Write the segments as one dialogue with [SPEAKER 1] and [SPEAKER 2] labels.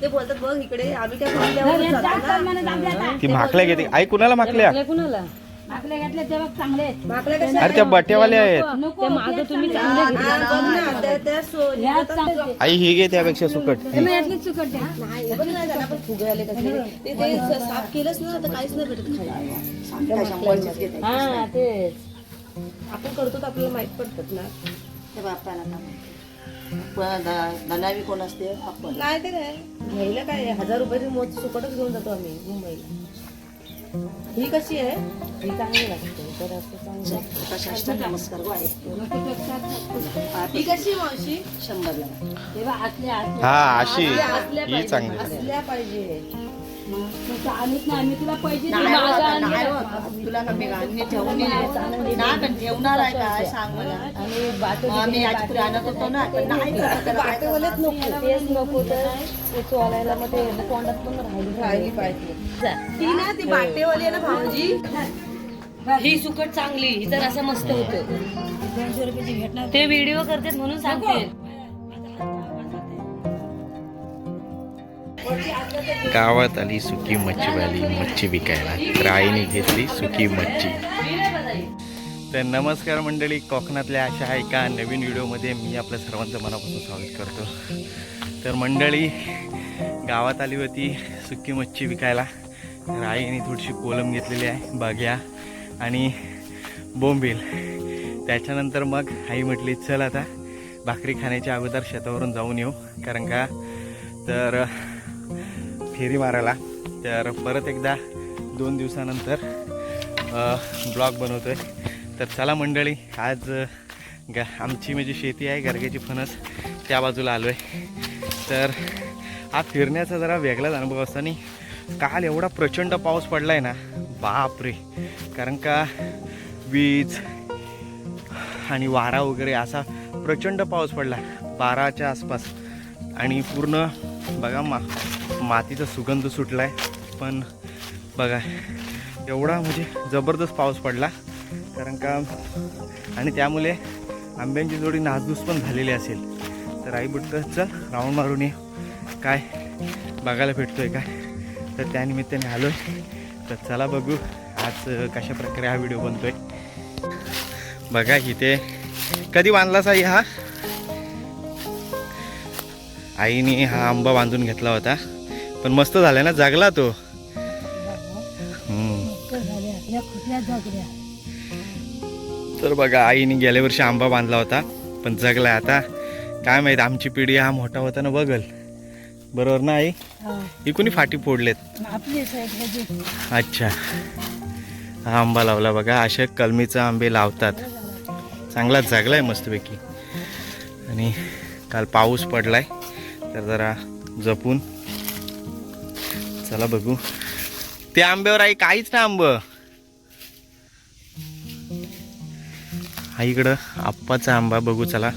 [SPEAKER 1] ते बोलतात बघ इकडे आम्ही काय फुगल्यावर जातो ना.
[SPEAKER 2] ती माकल्या घेते. आई कुणाला माकल्या?
[SPEAKER 3] कुणाला?
[SPEAKER 2] अरे त्या बट्यावाल्या आहेत.
[SPEAKER 1] त्या- त्या.
[SPEAKER 2] आई ही घे त्यापेक्षा सुकट.
[SPEAKER 1] साफ केलंच ना तर काहीच नाही भेटत खायला. त्या शंभरचीच घेते.
[SPEAKER 3] हा तेच.
[SPEAKER 1] आपण करतो तर आपल्याला माहीत पडतात ना.
[SPEAKER 4] ते बापाला धनावी कोण असते? आपण.
[SPEAKER 1] नाही ते काय घ्यायला काय? हजार रुपयाची मोज सुकटच घेऊन जातो आम्ही मुंबईला. ही कशी आहे?
[SPEAKER 3] ही चांगली लागते तर असं चांगलं
[SPEAKER 4] नमस्कार
[SPEAKER 1] ही कशी मावशी?
[SPEAKER 4] शंभरला.
[SPEAKER 5] तेव्हा आतले आतले.
[SPEAKER 2] हा अशी. ही चांगली
[SPEAKER 1] असल्या पाहिजे.
[SPEAKER 5] तसं आणत नाही आम्ही तुला पैसे
[SPEAKER 4] नाही
[SPEAKER 5] देऊ.
[SPEAKER 4] होत,
[SPEAKER 5] माझा
[SPEAKER 4] नाही
[SPEAKER 5] आणलं.
[SPEAKER 4] होत. तुला कमी गाणी ठेवून ये. ना पण ठेवणार आहे काय सांग मला.
[SPEAKER 3] आणि बाटो
[SPEAKER 4] मग आम्ही याची पुढे आणत होतो ना पण नाही करत. त्याला काय
[SPEAKER 1] बाटेवालेच नको.
[SPEAKER 3] तेच नको तर. ते चोलायला मग ते कोंडात पण राहिली
[SPEAKER 1] राहिली पाहिजे. ती ना ती बाटेवाली आहे ना भाऊजी?
[SPEAKER 3] ही. सुकट चांगली ही तर असं मस्त होतं. ते व्हिडिओ करतात म्हणून सांगते.
[SPEAKER 2] गावात आली सुकी मच्छीवाली मच्छी विकायला. तर आईने घेतली सुकी मच्छी. तर नमस्कार मंडळी कोकणातल्या अशा आहे का नवीन व्हिडिओमध्ये मी आपल्या सर्वांचं मनापासून स्वागत करतो. तर मंडळी गावात आली होती सुकी मच्छी विकायला. तर आईने थोडीशी कोलम घेतलेली आहे बाग्या आणि बोंबील. त्याच्यानंतर मग आई म्हटली चल आता भाकरी खाण्याच्या अगोदर शेतावरून जाऊन येऊ. कारण का? तर फेरी मारायला. तर परत एकदा दोन दिवसानंतर ब्लॉग बनवतो आहे तर चला मंडळी आज ग आमची म्हणजे शेती आहे गरगेची फणस त्या बाजूला आलो आहे तर हा फिरण्याचा जरा वेगळाच अनुभव असताना काल एवढा प्रचंड पाऊस पडला आहे ना बापरे. कारण का वीज आणि वारा वगैरे असा प्रचंड पाऊस पडला बाराच्या आसपास. आणि पूर्ण बघा मा मातीचा सुगंध सुटला आहे पण बघा एवढा म्हणजे जबरदस्त पाऊस पडला. कारण का आणि त्यामुळे आंब्यांची जोडी नासधूस पण झालेली असेल. तर आई बुट्ट चल राऊंड मारून ये. काय बघायला भेटतोय काय? तर त्यानिमित्ताने आलो आहे तर चला बघू आज कशा प्रकारे हा व्हिडिओ बनतोय. बघा इथे कधी बांधलाच आई हा? आईने हा आंबा बांधून घेतला होता. पण मस्त झाला ना जागला तो.
[SPEAKER 5] झाल्या जागल्या
[SPEAKER 2] तर बघा आईने गेल्या वर्षी आंबा बांधला होता पण जगला आता. काय माहीत आमची पिढी हा मोठा होता ना बघल. बरोबर ना आई? ही. कोणी फाटी फोडलेत? अच्छा. हा आंबा लावला बघा असे कलमीचे आंबे लावतात. चांगला जगलाय मस्तपैकी. आणि काल पाऊस पडलाय तर जरा जपून चला बघू. त्या आंब्यावर आई काहीच ना आंब. आईकडं आप्पाचा आंबा बघू चला.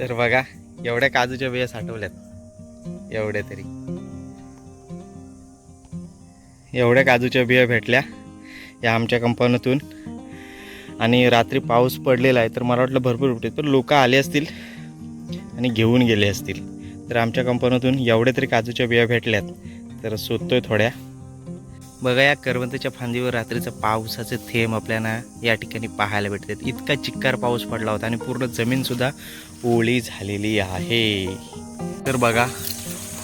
[SPEAKER 2] तर बघा एवढ्या काजूच्या बिया साठवल्यात. एवढ्या तरी. एवढ्या काजूच्या बिया भेटल्या या आमच्या कंपनीतून. आणि रात्री पाऊस पडलेला आहे तर मला वाटलं भरपूर भेटते तर लोक आले असतील आणि घेऊन गेले असतील. तर आमच्या कंपनीतून एवढ्या तरी काजूच्या बिया भेटल्यात. तर शोधतोय थोड्या. बघा या करवंताच्या फांदीवर रात्रीचं पावसाचे थेंब आपल्याला या ठिकाणी पाहायला भेटतात इतका चिक्कार पाऊस पडला होता आणि पूर्ण जमीनसुद्धा ओळी झालेली आहे. तर बघा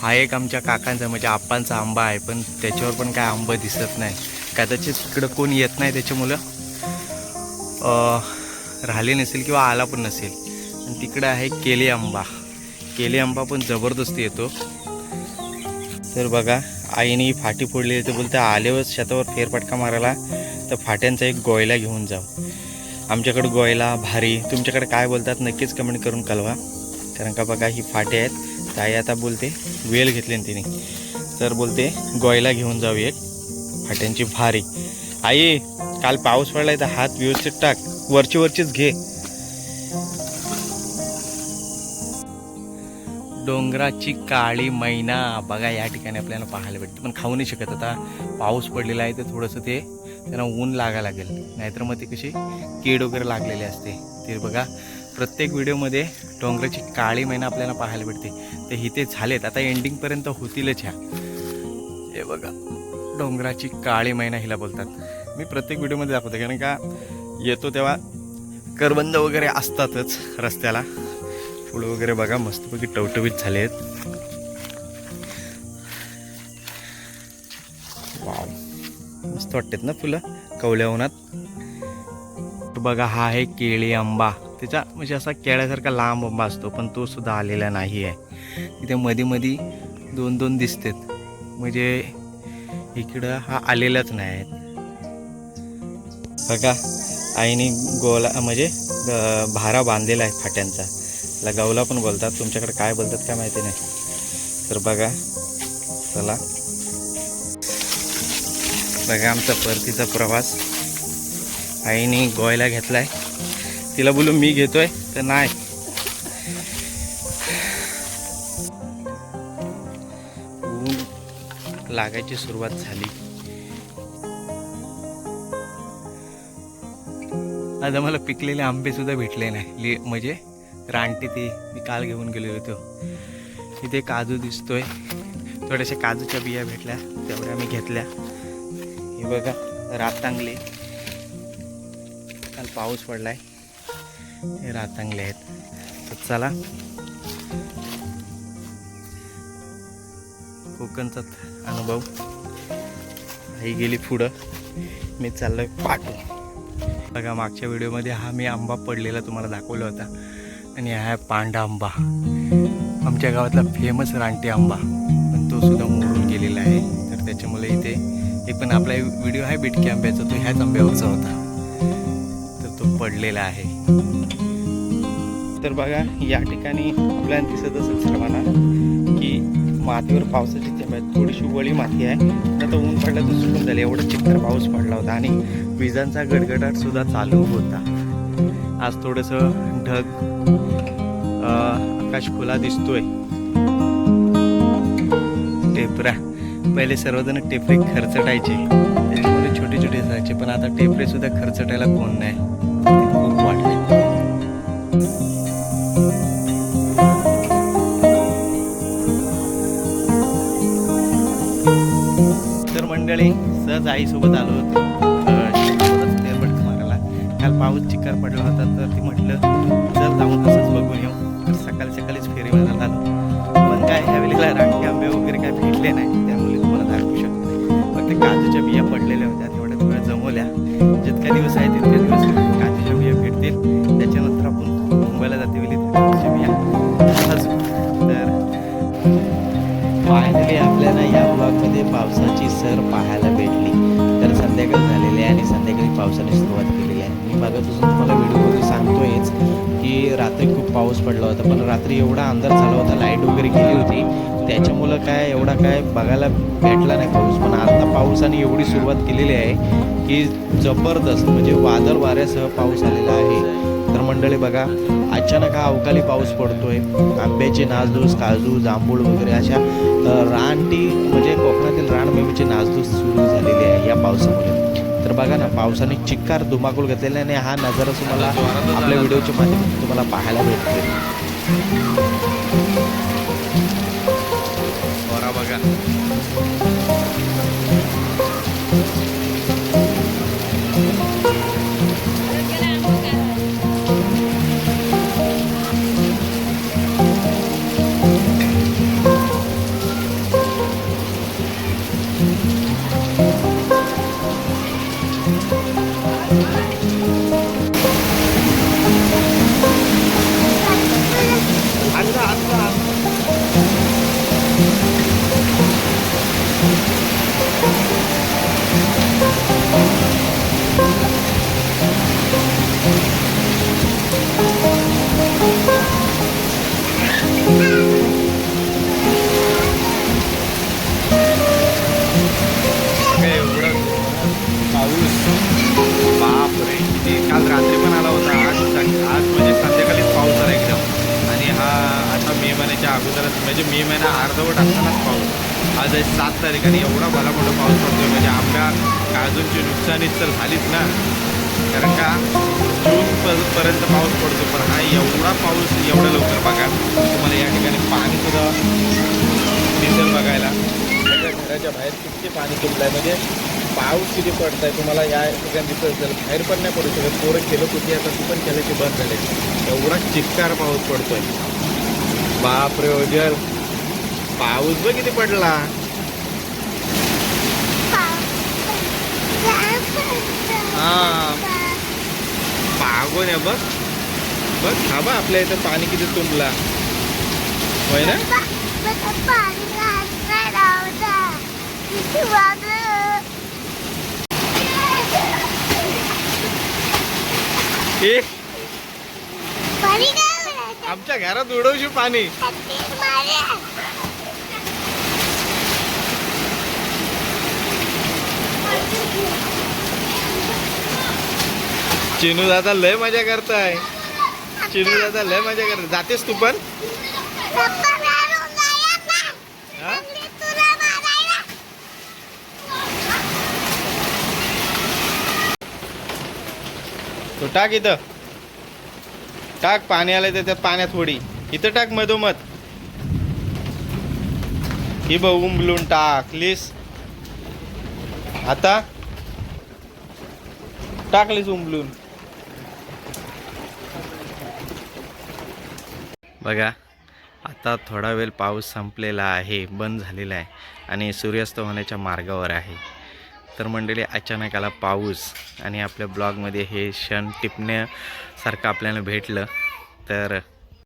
[SPEAKER 2] हा एक आमच्या काकांचा म्हणजे आप्पांचा आंबा आहे पण त्याच्यावर पण काय आंबा दिसत नाही. कदाचित तिकडं कोण येत नाही त्याच्यामुळं राहिले नसेल किंवा आला पण नसेल. आणि तिकडं आहे केले आंबा. केले आंबा पण जबरदस्त येतो. तर बघा आईने ही फाटी फोडली तर बोलते आल्यावर शेतावर फेरफटका मारायला तर फाट्यांचा एक गोयला घेऊन जाऊ. आमच्याकडं गोयला भारी तुमच्याकडे काय बोलतात नक्कीच कमेंट करून कळवा. कारण का बघा ही फाटे आहेत. ताई आई आता बोलते वेल घेतली तिने. तर बोलते गोयला घेऊन जाऊ एक फाट्यांची भारी. आई काल पाऊस पडलाय तर हात व्यवस्थित टाक वरची वरचीच घे. डोंगराची काळी मैना. बघा या ठिकाणी आपल्याला पाहायला भेटते. पण खाऊ नाही शकत आता. पाऊस पडलेला आहे तर थोडंसं ते त्यांना ऊन लागा लागेल. नाहीतर मग ते कशी कीड वगैरे लागलेले असते. ते बघा. प्रत्येक व्हिडिओमध्ये डोंगराची काळी मैना आपल्याला पाहायला भेटते. तर इथे झालेत. आता एंडिंगपर्यंत होतीलच ह्या. हे बघा. डोंगराची काळी मैना हिला बोलतात. मी प्रत्येक व्हिडिओमध्ये दाखवतो. कारण का येतो तेव्हा करबंद वगैरे असतातच रस्त्याला. फुलं वगैरे बघा मस्तपैकी टवटवीत झाले आहेत मस्त वाटतात ना फुलं? कवल्या उन्हात. बघा हा आहे केळी आंबा. त्याच्या म्हणजे असा केळ्यासारखा लांब आंबा असतो पण तो सुद्धा आलेला नाही आहे. तिथे मध्ये मध्ये दोन दोन दिसतात. म्हणजे इकडं हा आलेलाच नाही आहे. बघा आईने गोला म्हणजे भारा बांधलेला आहे फाट्यांचा. त्याला गवला पण बोलतात. तुमच्याकडे काय बोलतात काय माहिती नाही. तर बघा चला. बघा आमचा परतीचा प्रवास. आईने गोयला घेतलाय. तिला बोलू मी घेतोय तर नाही. ऊन लागायची सुरुवात झाली. आता मला पिकलेले आंबे सुद्धा भेटले नाही. म्हणजे रानटी ते मी काल घेऊन गेलेलो होतो. इथे काजू दिसतोय. थोड्याशा काजूच्या बिया भेटल्या तेवढ्या मी घेतल्या. हे बघा रातांगले. काल पाऊस पडलाय. हे रातांगले आहेत. तर चला. कोकणचा अनुभव. आई गेली पुढं. मी चाललोय पाठू बघा मागच्या व्हिडिओमध्ये हा मी आंबा पडलेला तुम्हाला दाखवला होता. आणि हा आहे पांडा आंबा. आमच्या गावातला फेमस रानटी आंबा. पण तो सुद्धा मोडून गेलेला आहे. तर त्याच्यामुळे इथे एक पण आपला व्हिडिओ आहे बिटकी आंब्याचा. तो ह्याच आंब्यावरचा होता. तर तो पडलेला आहे. तर बघा या ठिकाणी आपल्याला दिसत असेल सर्वांना की मातीवर पावसाची थेंब आहेत थोडीशी वळी माती आहे. आता ऊन पडलं तर सुकून झाले. एवढा चित्र पाऊस पडला होता आणि विजांचा गडगडाट सुद्धा चालू होता. आज थोडंसं ढग आकाश खुला दिसतोय. टेपरा पहिले सर्वजण टेपरे खर्चटायचे. त्याच्यामध्ये छोटे छोटे असायचे पण आता टेपरे सुद्धा खर्चटायला कोण नाही. खूप वाटले तर मंडळी सहज आईसोबत आलो होतो. पाऊस चिकार पडला होता तर ती म्हटलं पाऊस पडला होता पण रात्री एवढा अंधार झाला होता लाइट वगैरे गेली होती. त्याच्यामुळं काय एवढा काय बघायला भेटला नाही पाऊस पण आता पावसाने एवढी सुरुवात केलेली आहे की जबरदस्त म्हणजे वादळ वाऱ्यासह पाऊस आलेला आहे. तर मंडळी बघा अचानक हा अवकाळी पाऊस पडतोय. आंब्याचे नासधूस काजू जांभूळ वगैरे अशा रानटी म्हणजे कोकणातील रानमेवीची नासधूस सुरू झालेली आहे या पावसामुळे. तर बघा ना पावसाने चिक्कार धुमाकूळ घेतलेला आणि हा नजारा तुम्हाला आपल्या व्हिडिओच्या माध्यमातून तुम्हाला पाहायला भेटते बघा. अगोदरच म्हणजे मे महिना अर्धवट असतानाच पाऊस. आज आहे सात तारीख आणि एवढा भला मोठा पाऊस पडतोय. म्हणजे आंब्या काजूंची नुकसानीच तर झालीच ना. कारण का
[SPEAKER 6] जूनपर्यंत पर्यंत पाऊस पडतो पण हा एवढा पाऊस एवढा लवकर बघा. तुम्हाला या ठिकाणी पाणी सुद्धा दिसेल बघायला. त्याच्या घराच्या बाहेर किती पाणी तुंबलं आहे म्हणजे पाऊस किती पडत आहे तुम्हाला या ठिकाणी दिसत असेल. बाहेर पण नाही पडू शकत. पोरं खेळत होती आता ती पण खेळायची बंद झाली. एवढा चिक्कार पाऊस पडतोय. बाप रे ओजल पाऊस बघ किती पडला. हा. पागोन आहे बघ. बघ हा बा आपल्या इथं पाणी किती तुंबला. होय ना? ए आमच्या घरात उडवशी पाणी. चिनू दादा लय मजा करताय. चिनू दादा लय मजा करत जातेस तू पण? तू तो टाक इथं. टाक पाणी आलं तर पाण्यात थोडी इथं टाक मधोमध. ही बघ उंबलून टाकलीस आता टाकलीस उंबलून बघा आता थोडा वेळ पाऊस संपलेला आहे बंद झालेला आहे आणि सूर्यास्त होण्याच्या मार्गावर आहे. तर मंडळी अचानक आला पाऊस आणि आपल्या ब्लॉगमध्ये हे क्षण टिपण्यासारखं आपल्याला भेटलं. तर